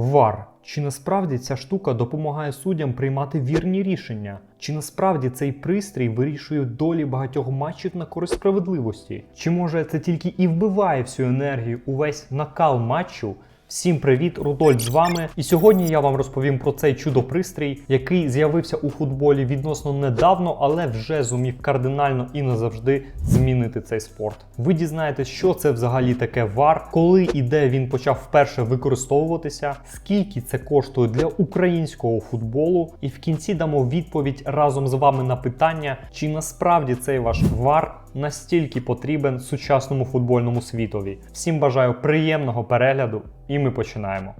Вар. Чи насправді ця штука допомагає суддям приймати вірні рішення? Чи насправді цей пристрій вирішує долі багатьох матчів на користь справедливості? Чи може це тільки і вбиває всю енергію, увесь накал матчу? Всім привіт, Рудольф з вами. І сьогодні я вам розповім про цей чудо-пристрій, який з'явився у футболі відносно недавно, але вже зумів кардинально і назавжди змінити цей спорт. Ви дізнаєтесь, що це взагалі таке VAR, коли і де він почав вперше використовуватися, скільки це коштує для українського футболу, і в кінці дамо відповідь разом з вами на питання, чи насправді цей ваш VAR настільки потрібен сучасному футбольному світові. Всім бажаю приємного перегляду, і ми починаємо.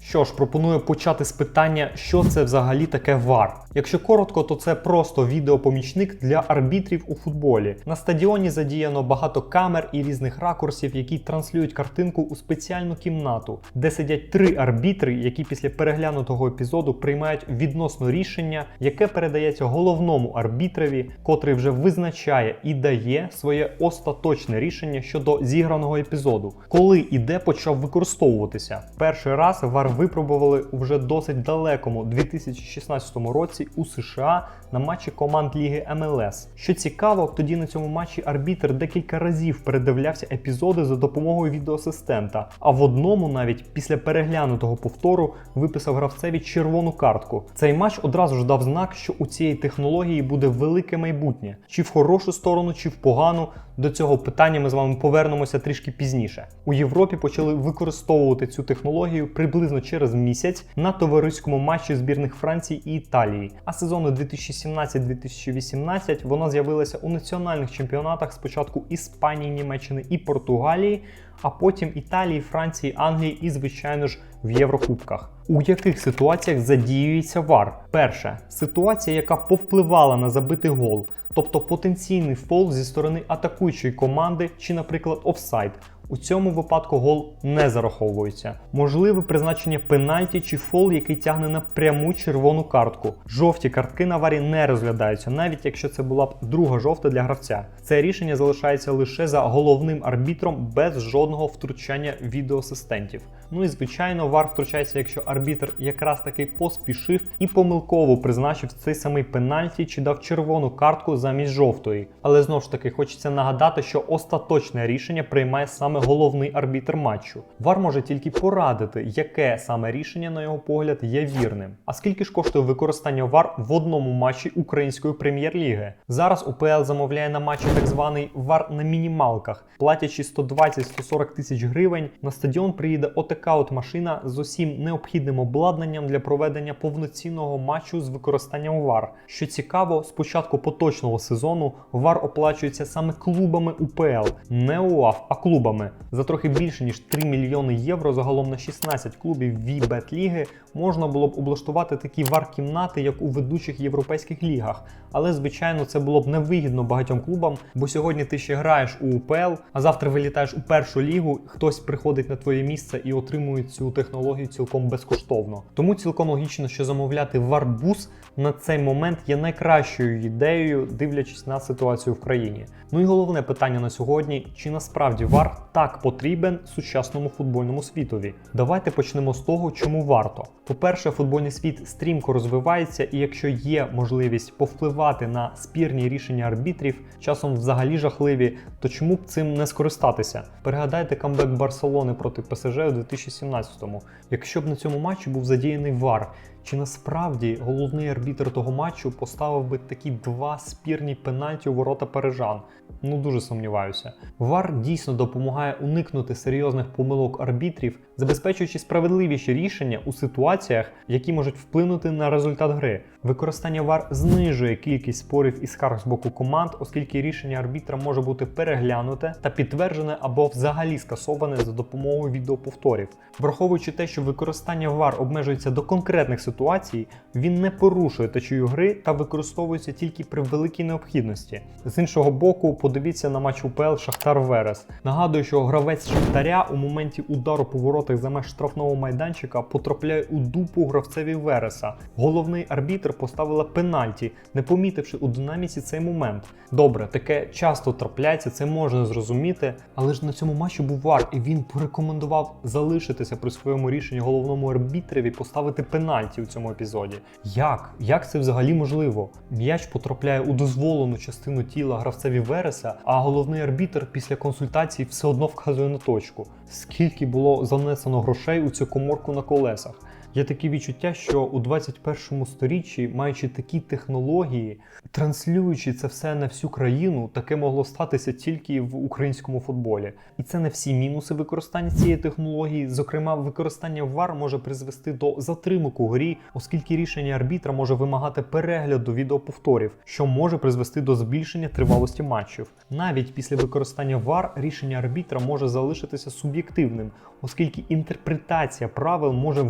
Що ж, пропоную почати з питання, що це взагалі таке VAR. Якщо коротко, то це просто відеопомічник для арбітрів у футболі. На стадіоні задіяно багато камер і різних ракурсів, які транслюють картинку у спеціальну кімнату, де сидять три арбітри, які після переглянутого епізоду приймають відносно рішення, яке передається головному арбітрові, котрий вже визначає і дає своє остаточне рішення щодо зіграного епізоду, коли і де почав використовуватися. Перший раз VAR випробували у вже досить далекому 2016 році у США на матчі команд Ліги МЛС. Що цікаво, тоді на цьому матчі арбітр декілька разів передивлявся епізоди за допомогою відеоасистента, а в одному навіть після переглянутого повтору виписав гравцеві червону картку. Цей матч одразу ж дав знак, що у цієї технології буде велике майбутнє, чи в хорошу сторону, чи в погану. До цього питання ми з вами повернемося трішки пізніше. У Європі почали використовувати цю технологію приблизно через місяць на товариському матчі збірних Франції і Італії. А сезону 2017-2018 вона з'явилася у національних чемпіонатах спочатку Іспанії, Німеччини і Португалії, а потім Італії, Франції, Англії і, звичайно ж, в Єврокубках. У яких ситуаціях задіюється VAR? Перше ситуація, яка повпливала на забитий гол, тобто потенційний фол зі сторони атакуючої команди чи, наприклад, офсайд. У цьому випадку гол не зараховується. Можливе призначення пенальті чи фол, який тягне на пряму червону картку. Жовті картки на варі не розглядаються, навіть якщо це була б друга жовта для гравця. Це рішення залишається лише за головним арбітром без жодного втручання відеоасистентів. Ну і звичайно, вар втручається, якщо арбітр якраз таки поспішив і помилково призначив цей самий пенальті чи дав червону картку замість жовтої. Але знову ж таки хочеться нагадати, що остаточне рішення приймає саме головний арбітр матчу. Вар може тільки порадити, яке саме рішення, на його погляд, є вірним. А скільки ж коштує використання вар в одному матчі української прем'єр-ліги? Зараз УПЛ замовляє на матчі так званий вар на мінімалках, платячи 120-140 тисяч гривень. На стадіон приїде отака от машина з усім необхідним обладнанням для проведення повноцінного матчу з використанням вар. Що цікаво, з початку поточного сезону вар оплачується саме клубами УПЛ, не УАФ, а клубами. За трохи більше ніж 3 мільйони євро загалом на 16 клубів Вібет ліги можна було б облаштувати такі вар-кімнати, як у ведучих європейських лігах. Але звичайно, це було б невигідно багатьом клубам, бо сьогодні ти ще граєш у УПЛ, а завтра вилітаєш у першу лігу. Хтось приходить на твоє місце і отримує цю технологію цілком безкоштовно. Тому цілком логічно, що замовляти варбус на цей момент є найкращою ідеєю, дивлячись на ситуацію в країні. Ну і головне питання на сьогодні: чи насправді вар так потрібен сучасному футбольному світові? Давайте почнемо з того, чому варто. По-перше, футбольний світ стрімко розвивається, і якщо є можливість повпливати на спірні рішення арбітрів, часом взагалі жахливі, то чому б цим не скористатися? Пригадайте камбек Барселони проти ПСЖ у 2017-му. Якщо б на цьому матчі був задіяний вар. Чи насправді головний арбітр того матчу поставив би такі два спірні пенальті у ворота парижан? Ну дуже сумніваюся. Вар дійсно допомагає уникнути серйозних помилок арбітрів, забезпечуючи справедливіші рішення у ситуаціях, які можуть вплинути на результат гри. Використання вар знижує кількість спорів і скарг з боку команд, оскільки рішення арбітра може бути переглянуте та підтверджене або взагалі скасоване за допомогою відеоповторів. Враховуючи те, що використання вар обмежується до конкретних ситуацій, він не порушує течію гри та використовується тільки при великій необхідності. З іншого боку, подивіться на матч УПЛ Шахтар Верес. Нагадую, що гравець Шахтаря у моменті удару по воротах за меж штрафного майданчика потрапляє у дупу гравцеві Вереса. Головний арбітр поставила пенальті, не помітивши у динаміці цей момент. Добре, таке часто трапляється, це можна зрозуміти, але ж на цьому матчі був вар, і він порекомендував залишитися при своєму рішенні головному арбітрові поставити пенальті у цьому епізоді. Як? Як це взагалі можливо? М'яч потрапляє у дозволену частину тіла гравцеві Вереса, а головний арбітр після консультації все одно вказує на точку. Скільки було занесено грошей у цю коморку на колесах? Є таке відчуття, що у 21 сторіччі, маючи такі технології, транслюючи це все на всю країну, таке могло статися тільки в українському футболі. І це не всі мінуси використання цієї технології. Зокрема, використання ВАР може призвести до затримок у оскільки рішення арбітра може вимагати перегляду відеоповторів, що може призвести до збільшення тривалості матчів. Навіть після використання ВАР рішення арбітра може залишитися суб'єктивним, оскільки інтерпретація правил може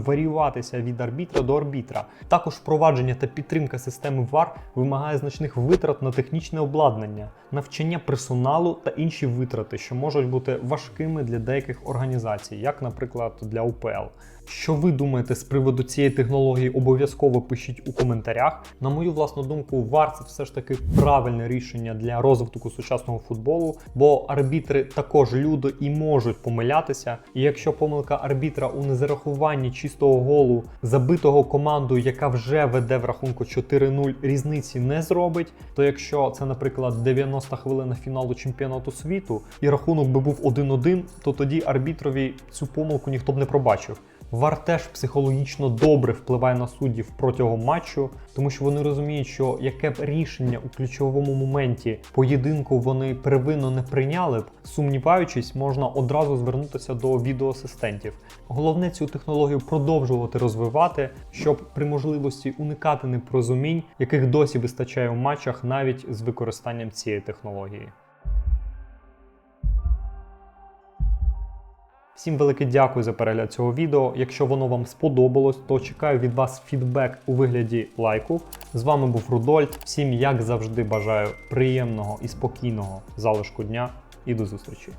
варіюватися від арбітра до арбітра. Також впровадження та підтримка системи ВАР вимагає значних витрат на технічне обладнання, навчання персоналу та інші витрати, що можуть бути важкими для деяких організацій, як, наприклад, для УПЛ. Що ви думаєте з приводу цієї технології? Обов'язково пишіть у коментарях. На мою власну думку, ВАР це все ж таки правильне рішення для розвитку сучасного футболу, бо арбітри також люди і можуть помилятися. І якщо помилка арбітра у незарахуванні чистого голу, забитого командою, яка вже веде в рахунку 4-0, різниці не зробить, то якщо це, наприклад, 90 хвилина фіналу чемпіонату світу і рахунок би був 1-1, то тоді арбітрові цю помилку ніхто б не пробачив. Вар теж психологічно добре впливає на суддів протягом матчу, тому що вони розуміють, що яке б рішення у ключовому моменті поєдинку вони первинно не прийняли б, сумніваючись, можна одразу звернутися до відеоасистентів. Головне цю технологію продовжувати розвивати, щоб при можливості уникати непорозумінь, яких досі вистачає у матчах навіть з використанням цієї технології. Всім велике дякую за перегляд цього відео. Якщо воно вам сподобалось, то чекаю від вас фідбек у вигляді лайку. З вами був Рудольд. Всім, як завжди, бажаю приємного і спокійного залишку дня і до зустрічі.